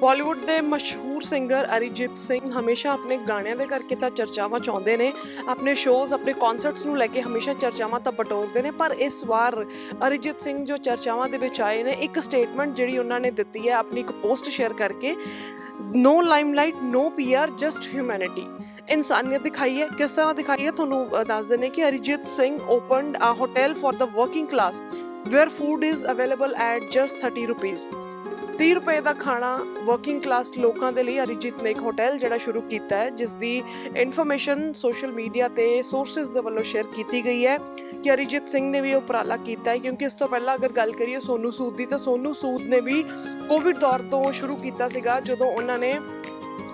ਬਾਲੀਵੁੱਡ ਦੇ ਮਸ਼ਹੂਰ ਸਿੰਗਰ ਅਰੀਜੀਤ ਸਿੰਘ ਹਮੇਸ਼ਾ ਆਪਣੇ ਗਾਣਿਆਂ ਦੇ ਕਰਕੇ ਤਾਂ ਚਰਚਾਵਾਂ ਚਾਹੁੰਦੇ ਨੇ, ਆਪਣੇ ਸ਼ੋਜ਼ ਆਪਣੇ ਕਨਸਰਟਸ ਨੂੰ ਲੈ ਕੇ ਹਮੇਸ਼ਾ ਚਰਚਾਵਾਂ ਤਾਂ ਬਟੋਰਦੇ ਨੇ, ਪਰ ਇਸ ਵਾਰ ਅਰੀਜੀਤ ਸਿੰਘ ਜੋ ਚਰਚਾਵਾਂ ਦੇ ਵਿੱਚ ਆਏ ਨੇ, ਇੱਕ ਸਟੇਟਮੈਂਟ ਜਿਹੜੀ ਉਹਨਾਂ ਨੇ ਦਿੱਤੀ ਹੈ, ਆਪਣੀ ਇੱਕ ਪੋਸਟ ਸ਼ੇਅਰ ਕਰਕੇ no limelight no PR just humanity ਇਨਸਾਨੀਅਤ ਦਿਖਾਈ ਹੈ, ਕਿਸ ਤਰ੍ਹਾਂ ਦਿਖਾਈ ਹੈ, ਤੁਹਾਨੂੰ ਦੱਸ ਦਿੰਦੇ ਕਿ Arijit Singh opened a hotel for the working class where food is available at just 30 rupees 30 ਰੁਪਏ ਦਾ ਖਾਣਾ ਵਰਕਿੰਗ ਕਲਾਸ ਲੋਕਾਂ ਦੇ ਲਈ ਅਰਿਜੀਤ ਨੇ ਇੱਕ ਹੋਟਲ ਜਿਹੜਾ ਸ਼ੁਰੂ ਕੀਤਾ ਹੈ ਜਿਸ ਦੀ ਇਨਫੋਰਮੇਸ਼ਨ ਸੋਸ਼ਲ ਮੀਡੀਆ ਤੇ ਸੋਰਸਸ ਦੇ ਵੱਲੋਂ ਸ਼ੇਅਰ ਕੀਤੀ ਗਈ ਹੈ ਕਿ ਅਰਿਜੀਤ ਸਿੰਘ ਨੇ ਵੀ ਇਹ ਉਪਰਾਲਾ ਕੀਤਾ ਹੈ, ਕਿਉਂਕਿ ਇਸ ਤੋਂ ਪਹਿਲਾਂ ਅਗਰ ਗੱਲ ਕਰੀਏ ਸੋਨੂ ਸੂਦ ਦੀ, ਤਾਂ ਸੋਨੂ ਸੂਦ ਨੇ ਵੀ ਕੋਵਿਡ ਦੌਰ ਤੋਂ ਸ਼ੁਰੂ ਕੀਤਾ ਸੀਗਾ, ਜਦੋਂ ਉਹਨਾਂ ਨੇ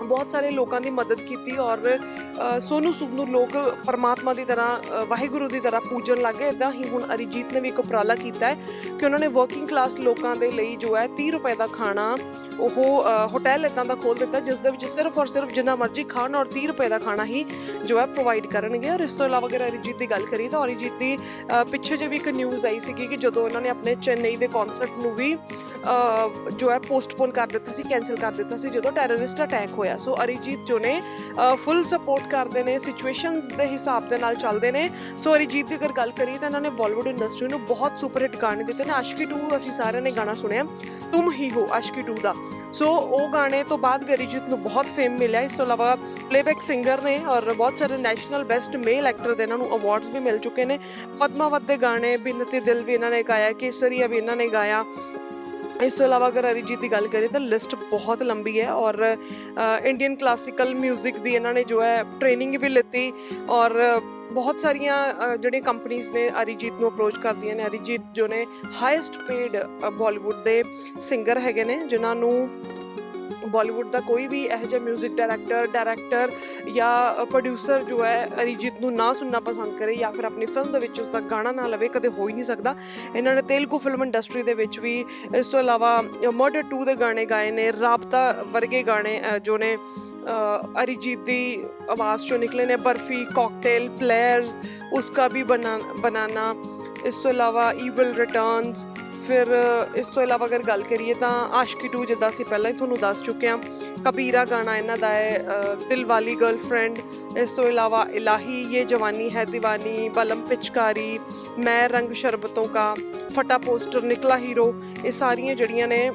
ਬਹੁਤ ਸਾਰੇ ਲੋਕਾਂ ਦੀ ਮਦਦ ਕੀਤੀ ਔਰ ਅ, ਸੋਨੂ ਸੂਦ ਨੂੰ ਲੋਕ ਪਰਮਾਤਮਾ ਦੀ ਤਰ੍ਹਾਂ ਵਾਹਿਗੁਰੂ ਦੀ ਤਰ੍ਹਾਂ ਪੂਜਣ ਲੱਗੇ ਇਦਾਂ ਹੀ ਹੁਣ ਅਰੀਜੀਤ ਨੇ ਵੀ ਇੱਕ ਉਪਰਾਲਾ ਕੀਤਾ ਹੈ ਕਿ ਉਹਨਾਂ ਨੇ ਵਰਕਿੰਗ ਕਲਾਸ ਲੋਕਾਂ ਦੇ ਲਈ ਜੋ ਹੈ 30 ਰੁਪਏ ਦਾ ਖਾਣਾ ਉਹ ਹੋਟਲ ਇਦਾਂ ਦਾ ਖੋਲ ਦਿੱਤਾ ਜਿਸ ਦੇ ਵਿੱਚ ਸਿਰਫ ਔਰ ਸਿਰਫ ਜਿੰਨਾ ਮਰਜ਼ੀ ਖਾਣ ਔਰ 30 ਰੁਪਏ ਦਾ ਖਾਣਾ ਹੀ ਜੋ ਹੈ ਪ੍ਰੋਵਾਈਡ ਕਰਨਗੇ। ਔਰ ਇਸ ਤੋਂ ਇਲਾਵਾ ਅਗਰ ਅਰੀਜੀਤ ਦੀ ਗੱਲ ਕਰੀਏ ਤਾਂ ਅਰੀਜੀਤ ਦੀ ਪਿੱਛੇ ਜੇ ਵੀ ਇੱਕ ਨਿਊਜ਼ ਆਈ ਸੀਗੀ ਕਿ ਜਦੋਂ ਇਹਨਾਂ ਨੇ ਆਪਣੇ ਚੇਨਈ ਦੇ ਕਨਸਰਟ ਨੂੰ ਵੀ ਜੋ ਹੈ ਪੋਸਟਪੋਨ ਕਰ ਦਿੱਤਾ ਸੀ ਕੈਨਸਲ ਕਰ ਦਿੱਤਾ ਸੀ ਜਦੋਂ ਟੈਰਰਿਸਟ ਅਟੈਕ ਹੋਇਆ। ਸੋ ਅਰਿਜੀਤ ਜੋ ਨੇ ਫੁੱਲ ਸਪੋਰਟ ਕਰਦੇ ਨੇ ਸਿਚੁਏਸ਼ਨਸ ਦੇ ਹਿਸਾਬ ਦੇ ਨਾਲ ਚੱਲਦੇ ਨੇ। ਸੋ ਅਰਿਜੀਤ ਦੀ ਅਗਰ ਗੱਲ ਕਰੀਏ ਤਾਂ ਇਹਨਾਂ ਨੇ ਬਾਲੀਵੁੱਡ ਇੰਡਸਟਰੀ ਨੂੰ ਬਹੁਤ ਸੁਪਰ ਹਿੱਟ ਗਾਣੇ ਦਿੱਤੇ ਨੇ। ਆਸ਼ਕੀ 2 ਅਸੀਂ ਸਾਰਿਆਂ ਨੇ ਗਾਣਾ ਸੁਣਿਆ। ਤੁਮ ਹੀ ਹੋ ਆਸ਼ਕੀ 2 ਦਾ। ਸੋ ਉਹ ਗਾਣੇ ਤੋਂ ਬਾਅਦ ਵੀ ਅਰਿਜੀਤ ਨੂੰ ਬਹੁਤ ਫੇਮ ਮਿਲਿਆ। ਇਸ ਤੋਂ ਇਲਾਵਾ ਪਲੇਬੈਕ ਸਿੰਗਰ ਨੇ ਔਰ ਬਹੁਤ ਸਾਰੇ ਨੈਸ਼ਨਲ ਬੈਸਟ ਮੇਲ ਐਕਟਰ ਦੇ ਇਹਨਾਂ ਨੂੰ ਅਵਾਰਡਸ ਵੀ ਮਿਲ ਚੁੱਕੇ ਨੇ। ਪਦਮਾਵਤ ਦੇ ਗਾਣੇ, ਬਿਨ ਤੇ ਦਿਲ ਵੀ ਇਹਨਾਂ ਨੇ ਗਾਇਆ, ਕੇਸਰੀਆ ਵੀ ਇਹਨਾਂ ਨੇ ਗਾਇਆ। ਇਸ ਤੋਂ ਇਲਾਵਾ ਅਗਰ ਅਰਿਜੀਤ ਦੀ ਗੱਲ ਕਰੀਏ ਤਾਂ ਲਿਸਟ ਬਹੁਤ ਲੰਬੀ ਹੈ ਔਰ ਇੰਡੀਅਨ ਕਲਾਸਿਕਲ 뮤직 ਦੀ ਇਹਨਾਂ ਨੇ ਜੋ ਹੈ ਟ੍ਰੇਨਿੰਗ ਵੀ ਲਿੱਤੀ ਔਰ ਬਹੁਤ ਸਾਰੀਆਂ ਅ, ਜਿਹੜੀਆਂ ਕੰਪਨੀਆਂ ਨੇ ਅਰਿਜੀਤ ਨੂੰ ਅਪਰੋਚ ਕਰਦੀਆਂ ਨੇ ਅਰਿਜੀਤ ਜੋ ਨੇ ਹਾਈਐਸਟ ਪੇਡ ਬਾਲੀਵੁੱਡ ਦੇ ਸਿੰਗਰ ਹੈਗੇ ਨੇ ਜਿਨ੍ਹਾਂ ਨੂੰ ਬਾਲੀਵੁੱਡ ਦਾ ਕੋਈ ਵੀ ਇਹੋ ਜਿਹਾ 뮤직 ਡਾਇਰੈਕਟਰ ਡਾਇਰੈਕਟਰ ਜਾਂ ਪ੍ਰੋਡਿਊਸਰ ਜੋ ਹੈ, ਅਰੀਜੀਤ ਨੂੰ ਨਾ ਸੁਣਨਾ ਪਸੰਦ ਕਰੇ ਜਾਂ ਫਿਰ ਆਪਣੀ ਫਿਲਮ ਦੇ ਵਿੱਚ ਉਸ ਦਾ ਗਾਣਾ ਨਾ ਲਵੇ, ਕਦੇ ਹੋ ਹੀ ਨਹੀਂ ਸਕਦਾ। ਇਹਨਾਂ ਨੇ ਤੇਲਗੂ ਫਿਲਮ ਇੰਡਸਟਰੀ ਦੇ ਵਿੱਚ ਵੀ ਇਸ ਤੋਂ ਇਲਾਵਾ ਮਰਡਰ 2 ਦੇ ਗਾਣੇ ਗਾਏ ਨੇ, ਰਾਬਤਾ ਵਰਗੇ ਗਾਣੇ ਜੋ ਨੇ ਅਰੀਜੀਤ ਦੀ ਆਵਾਜ਼ ਚੋਂ ਨਿਕਲੇ ਨੇ, ਬਰਫੀ ਕਾਕਟੇਲ ਪਲੇਅਰਸ ਉਸਕਾ ਵੀ ਬਨਾ, ਬਨਾਨਾ। ਇਸ ਤੋਂ ਇਲਾਵਾ ਈਵਲ ਰਿਟਰਨਸ ਫਿਰ ਇਸ ਤੋਂ ਇਲਾਵਾ ਅਗਰ ਗੱਲ ਕਰੀਏ ਤਾਂ ਆਸ਼ਕੀ 2 ਜਿੱਦਾਂ ਅਸੀਂ ਪਹਿਲਾਂ ਹੀ ਤੁਹਾਨੂੰ ਦੱਸ ਚੁੱਕੇ ਹਾਂ, ਕਬੀਰਾ ਗਾਣਾ ਇਹਨਾਂ ਦਾ ਹੈ ਦਿਲ ਵਾਲੀ ਗਰਲਫ੍ਰੈਂਡ ਇਸ ਤੋਂ ਇਲਾਵਾ ਇਲਾਹੀ ਇਹ ਜਵਾਨੀ ਹੈ دیਵਾਨੀ ਬਲਮ ਪਿਚਕਾਰੀ, ਮੈਂ ਰੰਗ ਸ਼ਰਬਤੋਂ ਕਾ, ਫਟਾ ਪੋਸਟਰ ਨਿਕਲਾ ਹੀਰੋ। ਇਹ ਸਾਰੀਆਂ ਜਿਹੜੀਆਂ ਨੇ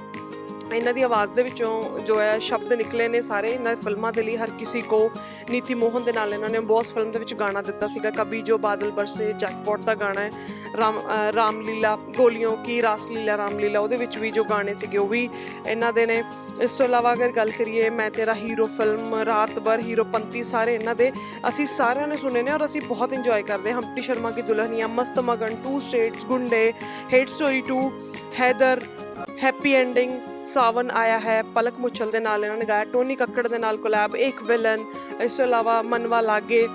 ਇਹਨਾਂ ਦੀ ਆਵਾਜ਼ ਦੇ ਵਿੱਚੋਂ ਜੋ ਹੈ ਸ਼ਬਦ ਨਿਕਲੇ ਨੇ ਸਾਰੇ ਇਹਨਾਂ ਫਿਲਮਾਂ ਦੇ ਲਈ, ਹਰ ਕਿਸੇ ਕੋ। ਨੀਤੀ ਮੋਹਨ ਦੇ ਨਾਲ ਇਹਨਾਂ ਨੇ ਬੌਸ ਫਿਲਮ ਦੇ ਵਿੱਚ ਗਾਣਾ ਦਿੱਤਾ ਸੀਗਾ। ਕਬੀ ਜੋ ਬਾਦਲ ਬਰਸੇ ਜੈਕਪੋਟ ਦਾ ਗਾਣਾ ਹੈ। ਰਾਮ ਰਾਮਲੀਲਾ, ਗੋਲੀਆਂ ਕੀ ਰਾਸਲੀਲਾ ਰਾਮਲੀਲਾ, ਉਹਦੇ ਵਿੱਚ ਵੀ ਜੋ ਗਾਣੇ ਸੀਗੇ, ਉਹ ਵੀ ਇਹਨਾਂ ਦੇ ਨੇ। ਇਸ ਤੋਂ ਇਲਾਵਾ ਅਗਰ ਗੱਲ ਕਰੀਏ, ਮੈਂ ਤੇਰਾ ਹੀਰੋ ਫਿਲਮ, ਰਾਤ ਭਰ ਹੀਰੋ ਪੰਤੀ, ਸਾਰੇ ਇਹਨਾਂ ਦੇ ਅਸੀਂ ਸਾਰਿਆਂ ਨੇ ਸੁਣੇ ਨੇ ਔਰ ਅਸੀਂ ਬਹੁਤ ਇੰਜੋਏ ਕਰਦੇ ਹਾਂ। ਹੰਪਟੀ ਸ਼ਰਮਾ ਕੀ Dulhania, Mast Magan two states Gunday hate story 2 Haider happy ending Sawan Aaya Hai, ਪਲਕ ਮੁੱਛਲ ਦੇ ਨਾਲ ਇਹਨਾਂ ਨੇ ਗਾਇਆ, ਟੋਨੀ ਕੱਕੜ ਦੇ ਨਾਲ ਕੋਲੈਬ ਇੱਕ ਵਿਲਨ ਇਸ ਤੋਂ ਇਲਾਵਾ ਮਨਵਾ ਲਾਗੇ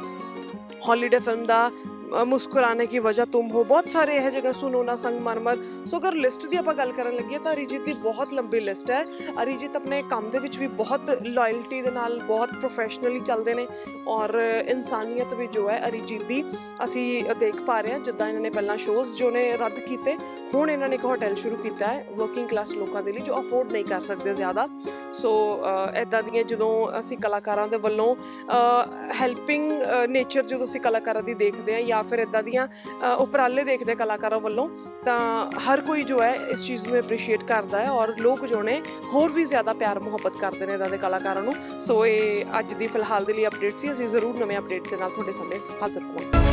ਹੌਲੀਡੇ ਫਿਲਮ ਦਾ ਅ, ਦੀ ਵਜ੍ਹਾ ਤੁਮ ਹੋ। ਬਹੁਤ ਸਾਰੇ ਇਹ ਜਗ੍ਹਾ ਸੁਨੋਨਾ ਸੰਗ ਮਰਮਰ ਸੋ ਅਗਰ ਲਿਸਟ ਦੀ ਆਪਾਂ ਗੱਲ ਕਰਨ ਲੱਗੀਏ ਤਾਂ ਅਰੀਜੀਤ ਦੀ ਬਹੁਤ ਲੰਬੀ ਲਿਸਟ ਹੈ। ਅਰੀਜੀਤ ਆਪਣੇ ਕੰਮ ਦੇ ਵਿੱਚ ਵੀ ਬਹੁਤ ਲਾਇਲਟੀ ਦੇ ਨਾਲ ਬਹੁਤ ਪ੍ਰੋਫੈਸ਼ਨਲੀ ਚੱਲਦੇ ਨੇ ਔਰ ਇਨਸਾਨੀਅਤ ਵੀ ਜੋ ਹੈ ਅਰੀਜੀਤ ਦੀ ਅਸੀਂ ਦੇਖ ਪਾ ਰਹੇ ਹਾਂ। ਜਿੱਦਾਂ ਇਹਨਾਂ ਨੇ ਪਹਿਲਾਂ ਸ਼ੋਜ਼ ਜੋ ਨੇ ਰੱਦ ਕੀਤੇ ਹੁਣ ਇਹਨਾਂ ਨੇ ਇੱਕ ਹੋਟਲ ਸ਼ੁਰੂ ਕੀਤਾ ਹੈ ਵਰਕਿੰਗ ਕਲਾਸ ਲੋਕਾਂ ਦੇ ਲਈ ਜੋ ਅਫੋਰਡ ਨਹੀਂ ਕਰ ਸਕਦੇ ਜ਼ਿਆਦਾ। ਸੋ ਐਦਾਂ ਦੀਆਂ ਜਦੋਂ ਅਸੀਂ ਕਲਾਕਾਰਾਂ ਦੇ ਵੱਲੋਂ ਹੈਲਪਿੰਗ ਨੇਚਰ ਜਦੋਂ ਅਸੀਂ ਕਲਾਕਾਰਾਂ ਦੀ ਦੇਖਦੇ ਹਾਂ ਜਾਂ ਫਿਰ ਇਦਾਂ ਦੀਆਂ ਉਪਰਾਲੇ ਦੇਖਦੇ ਕਲਾਕਾਰਾਂ ਵੱਲੋਂ, ਤਾਂ ਹਰ ਕੋਈ ਜੋ ਹੈ ਇਸ ਚੀਜ਼ ਨੂੰ ਐਪਰੀਸ਼ੀਏਟ ਕਰਦਾ ਹੈ ਔਰ ਲੋਕ ਜੋ ਨੇ ਹੋਰ ਵੀ ਜ਼ਿਆਦਾ ਪਿਆਰ ਮੁਹੱਬਤ ਕਰਦੇ ਨੇ ਇਦਾਂ ਦੇ ਕਲਾਕਾਰਾਂ ਨੂੰ। ਸੋ ਇਹ ਅੱਜ ਦੀ ਫਿਲਹਾਲ ਦੇ ਲਈ ਅਪਡੇਟ ਸੀ। ਅਸੀਂ ਜ਼ਰੂਰ ਨਵੇਂ ਅਪਡੇਟ ਦੇ ਨਾਲ ਤੁਹਾਡੇ ਸਾਹਮਣੇ ਹਾਜ਼ਰ ਹੋਵਾਂਗੇ।